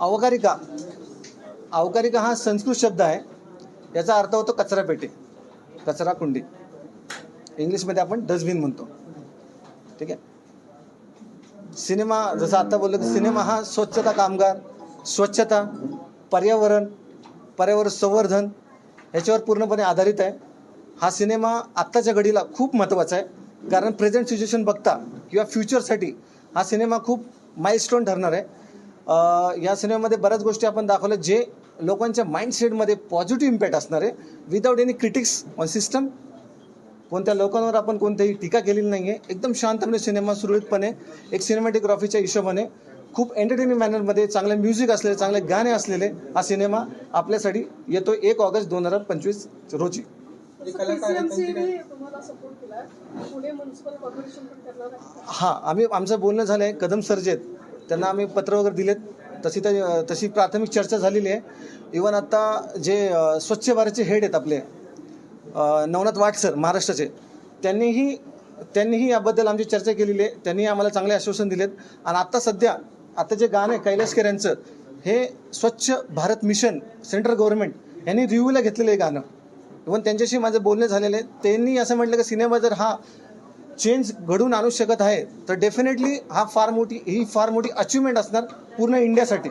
अवकारिका. अवकारिका हा संस्कृत शब्द आहे. याचा अर्थ होतो कचरा पेटी. कचरा कुंडी. इंग्लिशमध्ये आपण डस्टबिन म्हणतो. ठीक आहे? सिनेमा जसं आता बोललो की सिनेमा हा स्वच्छता कामगार स्वच्छता पर्यावरण पर्यावरण संवर्धन याच्यावर पूर्णपणे आधारित आहे. हा सिनेमा आत्ताच्या घडीला खूप महत्त्वाचा आहे. कारण प्रेझेंट सिच्युएशन बघता किंवा फ्युचरसाठी हा सिनेमा खूप माइलस्टोन ठरणार आहे. या सिनेमामध्ये बऱ्याच गोष्टी आपण दाखवल्या जे लोकांच्या माइंडसेटमध्ये पॉझिटिव्ह इम्पॅक्ट असणार आहे. Without any critics on system कोणत्या लोकांवर आपण कोणतीही टीका केलेली नाही आहे एकदम शांतपणे सिनेमा सुरळीतपणे एक सिनेमॅटोग्राफीच्या हिशोबाने खूप एंटरटेनिंग मॅनरमध्ये चांगले म्युझिक असलेले चांगले गाणे असलेले हा सिनेमा आपल्यासाठी येतो एक ऑगस्ट दोन हजार पंचवीस रोजी. हां आम्ही आमचं बोलणं झालं आहे कदम सरजेत. त्यांना आम्ही पत्र वगैरे दिलेत. तशी तर तशी प्राथमिक चर्चा झालेली आहे. इवन आत्ता जे स्वच्छ भारतचे हेड आहेत आपले नवनाथ वाट सर महाराष्ट्राचे त्यांनीही त्यांनीही याबद्दल आमची चर्चा केलेली आहे. त्यांनी आम्हाला चांगले आश्वासन दिलेत. आणि आत्ता सध्या आता जे गाणं आहे कैलाशकर यांचं हे स्वच्छ भारत मिशन सेंट्रल गव्हर्नमेंट यांनी रिव्ह्यूला घेतलेलं आहे गाणं. इवन त्यांच्याशी माझं बोलणे झालेलं आहे. त्यांनी असं म्हटलं की सिनेमा जर हा चेंज घडवून आणू शकत आहे तर डेफिनेटली हा फार मोठी ही फार मोठी अचिव्हमेंट असणार पूर्ण इंडियासाठी.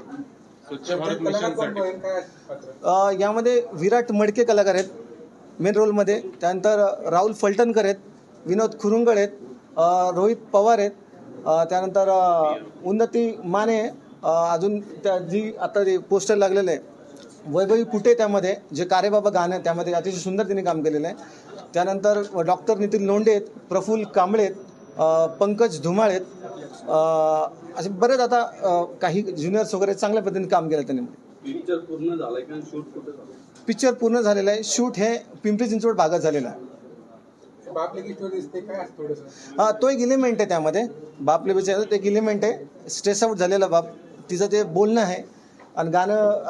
स्वच्छ भारत मिशनसाठी. अ, यामध्ये विराट मडके कलाकार आहेत मेन रोलमध्ये त्यानंतर राहुल फलटणकर आहेत विनोद खुरुंगड आहेत रोहित पवार आहेत त्यानंतर उन्नती माने अजून त्या जी आता जे पोस्टर लागलेलं आहे वैभवी पुटे त्यामध्ये जे कारेबाबा गाणं आहे त्यामध्ये अतिशय सुंदर तिने काम केलेलं आहे. त्यानंतर डॉक्टर नितीन लोंढे आहेत प्रफुल्ल कांबळे आहेत अ, पंकज धुमाळ आहेत अ, असे बरेच आता काही ज्युनियर्स वगैरे चांगल्या पद्धतीने काम केलं त्यांनी. पिक्चर पूर्ण झालाय का? शूट कुठे पिक्चर पूर्ण झालेलं आहे. शूट हे पिंपरी चिंचवड भागात झालेलं आहे. बापले की स्टोरी दिसते काय असतं थोडंसं. हा तो एक इलिमेंट आहे त्यामध्ये. बाप लेबीचं एक इलिमेंट आहे. स्ट्रेस आउट झालेला बाप. तिचं ते बोलणं आहे. आणि गाणं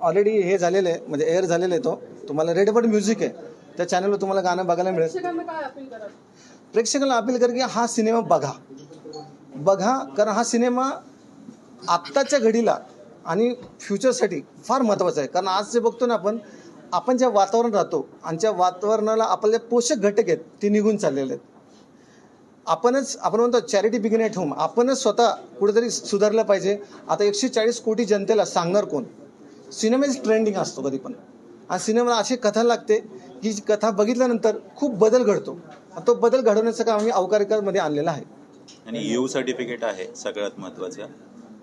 ऑलरेडी हे झालेलं आहे. म्हणजे एअर झालेलं आहे तो. तुम्हाला रेडबड म्युझिक आहे. त्या चॅनलवर तुम्हाला गाणं बघायला मिळेल. प्रेक्षकांना अपील कर की हा सिनेमा बघा. बघा कारण हा सिनेमा आत्ताच्या घडीला आणि फ्युचरसाठी फार महत्त्वाचा आहे. कारण आज जे बघतो ना आपण आपण ज्या वातावरण राहतो आणि त्या वातावरणाला आपले पोषक घटक आहेत ते निघून चाललेले आहेत. आपणच आपण म्हणतो चॅरिटी बिगिन ॲट होम आपणच स्वतः कुठेतरी सुधारलं पाहिजे. आता एकशे चाळीस कोटी जनतेला सांगणार कोण? सिनेमाच ट्रेंडिंग असतो कधी पण आणि सिनेमाला अशी कथा लागते जी कथा बघितल्यानंतर खूप बदल घडतो. तो बदल घडवण्याचं काम आम्ही अवकारिकामध्ये आणलेलं आहे. आणि यू सर्टिफिकेट आहे सगळ्यात महत्त्वाचं.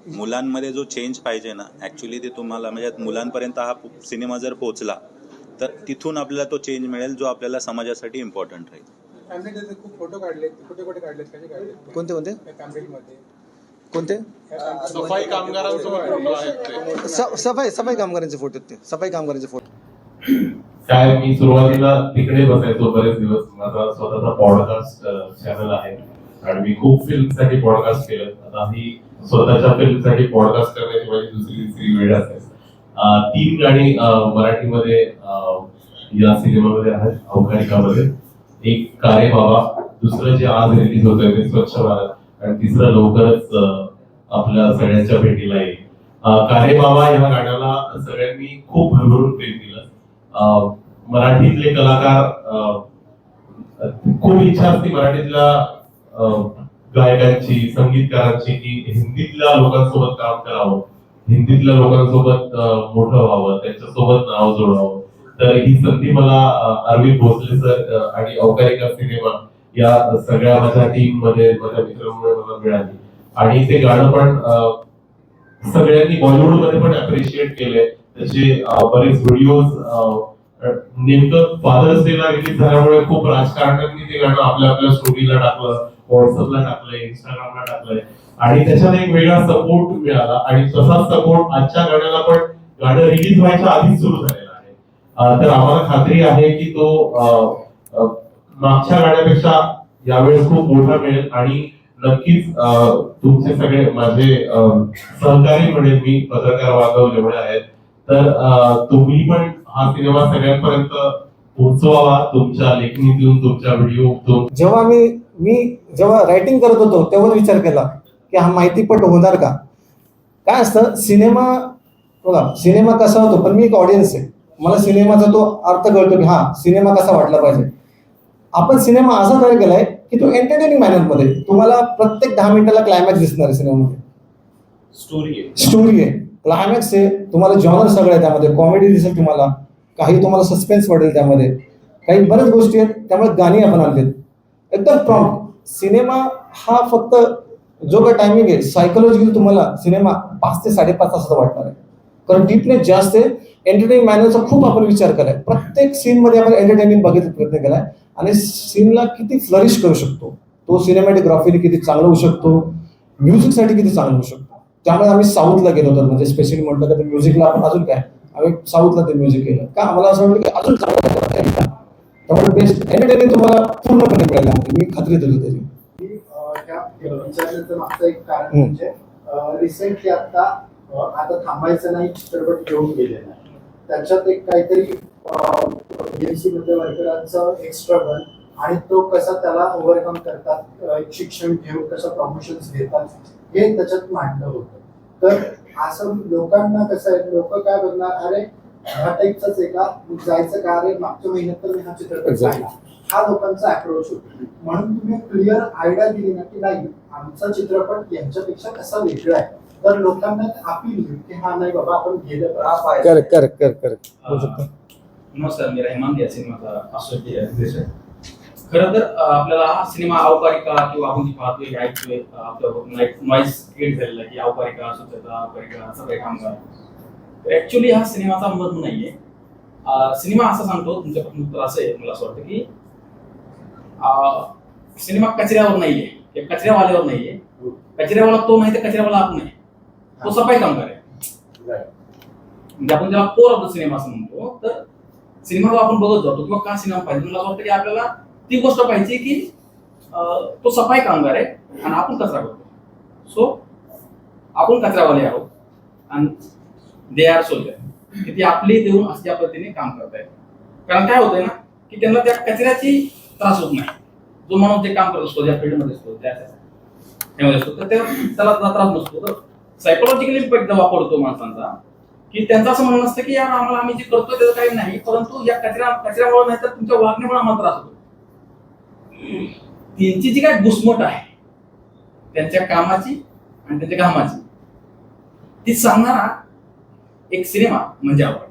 मुलांमध्ये जो चेंज पाहिजे ना ॲक्च्युली ते तुम्हाला म्हणजे मुलांपर्यंत हा सिनेमा जर पोहोचला तर तिथून आपल्याला तो चेंज मिळेल जो आपल्याला समाजासाठी इम्पॉर्टंट राहील. खूप फोटो कुठे कुठे कोणते कोणते? कोणते? सफाई कामगारांसोबत आहेत ते. स- सफाई सफाई कामगारांचे फोटो आहेत ते. सफाई कामगारांचे फोटो काय मी सुरुवातीला तिकडे बसायचो बरेच दिवस. माझा स्वतःचा पॉडकास्ट चॅनल आहे. आणि मी खूप फिल्मसाठी पॉडकास्ट केलं. आता ही स्वतःच्या फिल्मसाठी पॉडकास्ट करण्याची माझी दुसरी तिसरी वेळ असेल. तीन गाणी मराठीमध्ये या सिनेमामध्ये आहेत अवकारिकामध्ये एक कारे बाबा दुसरं जे आज रिलीज होत आहे ते स्वच्छ भारत आणि तिसरं लवकरच आपल्या सगळ्यांच्या भेटीला येईल. कारे बाबा या गाण्याला सगळ्यांनी खूप भरभरून प्रेम दिलं. मराठीतले कलाकार खूप इच्छा असते मराठीतल्या गायकांची संगीतकारांची की हिंदीतल्या लोकांसोबत काम करावं. हिंदीतल्या लोकांसोबत मोठं व्हावं त्यांच्यासोबत नाव जोडावं. तर ही संधी मला अरविंद भोसले सर आणि अवकारिका सिनेमा या सगळ्या माझ्या टीममध्ये माझ्या मित्रांमुळे मला मिळाली. आणि ते गाणं पण सगळ्यांनी बॉलिवूडमध्ये पण अप्रिशिएट केले त्याचे बरेच व्हिडिओज नेमकं फादर्स डे ला रिलीज झाल्यामुळे खूप राजकारण्यांनी ते गाणं आपल्या आपल्या स्टोरीला टाकलं व्हॉट्सअपला टाकलंय इंस्टाग्रामला टाकलंय. आणि त्याच्यात एक वेगळा सपोर्ट मिळाला. आणि तसाच सपोर्ट आजच्या गाण्याला पण गाणं रिलीज व्हायच्या आधीच सुरू झालेला आहे. तर आम्हाला खात्री आहे की तो मागच्या गाण्यापेक्षा यावेळेस खूप मोठा मिळेल. आणि नक्कीच तुमचे सगळे माझे सहकारी म्हणेल मी पत्रकार बांधव जेवढे आहेत तर तुम्ही पण हा सिनेमा सगळ्यांपर्यंत पोहोचवावा तुमच्या लेखणीतून तुमच्या व्हिडिओतून. जेव्हा मी मी जेव्हा रायटिंग करत होतो तेव्हा विचार केला की हा माहितीपट होणार का? काय असतं सिनेमा बघा सिनेमा कसा होतो पण मी एक ऑडियन्स आहे. मला सिनेमाचा तो अर्थ कळतो की हा सिनेमा कसा वाटला पाहिजे. आपण सिनेमा असा तयार केलाय की तो एंटरटेनिंग मॅनरमध्ये तुम्हाला प्रत्येक दहा मिनिटाला क्लायमॅक्स दिसणार आहे सिनेमामध्ये. स्टोरी आहे. स्टोरी आहे. क्लायमॅक्स आहे. तुम्हाला जॉनर सगळं आहे त्यामध्ये. कॉमेडी दिसेल तुम्हाला. काही तुम्हाला सस्पेन्स वाटेल त्यामध्ये. काही बऱ्याच गोष्टी आहेत त्यामुळे गाणी आपण आणलीत. एकदम प्रॉम्प्ट सिनेमा हा फक्त जो काय टायमिंग आहे सायकोलॉजिकली तुम्हाला सिनेमा पाच ते साडेपाच तासाचा वाटणार आहे. कारण डीपने जास्त एंटरटेनिंग मॅनरचा खूप आपण विचार केलाय. प्रत्येक सीनमध्ये आपण एंटरटेनिंग बघायचा प्रयत्न केलाय. आणि सीनला किती फ्लरिश करू शकतो. तो सिनेमॅटोग्राफीने किती चांगला होऊ शकतो. म्युझिकसाठी किती चांगलं होऊ शकतो. त्यामुळे आम्ही साऊथला गेलो होतो. म्हणजे स्पेशली म्हटलं तर म्युझिकला आपण अजून काय? आम्ही साऊथला ते म्युझिक केलं का आम्हाला असं वाटलं की अजून चांगलं? त्यामुळे बेस्ट एंटरटेनिंग तुम्हाला पूर्णपणे त्यामध्ये. मी खात्री देतो त्याची हम्म. म्हणजे रिसेंटली आता आता थांबायचं नाही चित्रपट घेऊन गेलेला त्याच्यात एक काहीतरी एमसी मध्ये वर्करांचं एक स्ट्रगल आणि तो कसा त्याला ओव्हरकम करतात शिक्षण घेऊन कसं प्रमोशन्स घेतात हे त्याच्यात मांडलं होतं तर असं लोकांना कसं आहे लोक काय बघणार? अरे हा टाईपचाच आहे का मग जायचं का अरे मागच्या महिन्यात तर मी हा चित्रपट. पाहिला. हा लोकांचा अप्रोच होतो. म्हणून तुम्ही क्लिअर आयडिया दिली ना की नाही आमचा चित्रपट यांच्यापेक्षा कसा वेगळा आहे? तर लोकांना अपील होईल की हा नाही बाबा आपण गेलं करेक्ट करेक्ट बोलू शकतो नमस्कार मी रहमान या सिनेमाचा असोसिएट खर तर आपल्याला हा सिनेमा अवकारिका किंवा आपण पाहतोय ऐकतोय आपलं नॉईस क्रिएट झालेला की अवकारिका स्वच्छता अवकारिका सगळे काम तर ऍक्च्युली हा सिनेमाचा मत नाहीये. सिनेमा असं सांगतो तुमच्या प्रश्न उत्तर असं आहे मला असं वाटतं की अं, सिनेमा कचऱ्यावर नाहीये. कचऱ्यावाल्यावर नाहीये. कचऱ्यावाला तो नाही तर कचऱ्यावाला आपण आहे तो सफाई कामगार आहे. म्हणजे आपण ज्याला कोर ऑफ द सिनेमा असं म्हणतो तर सिनेमा आपण बघत जातो किंवा का सिनेमा पाहिजे? मला असं वाटतं की आपल्याला ती गोष्ट पाहिजे की तो सफाई कामगार आहे आणि आपण कचरा करतो सो आपण कचरावाले आहोत आणि दे आर सोल्जर की ती आपली देऊन अशा पद्धतीने काम करतायत. कारण काय होतंय ना की त्यांना त्या कचऱ्याची त्रास होत नाही. जो माणूस जे काम करत असतो ज्या फील्डमध्ये असतो त्या त्यामध्ये असतो तर त्या- त्याला त्रास नसतो. तर सायकोलॉजिकल इम्पॅक्ट वापर पडतो माणसांचा की त्यांचं असं म्हणणं असतं की यार आम्हाला आम्ही जे करतो त्याचं काही नाही परंतु या कचऱ्या कचऱ्यामुळे नाही तर तुमच्या वागण्यामुळे आम्हाला त्रास होतो. त्यांची जी काय घुसमट आहे त्यांच्या कामाची आणि त्यांच्या घामाची ती सांगणारा एक सिनेमा म्हणजे आवड.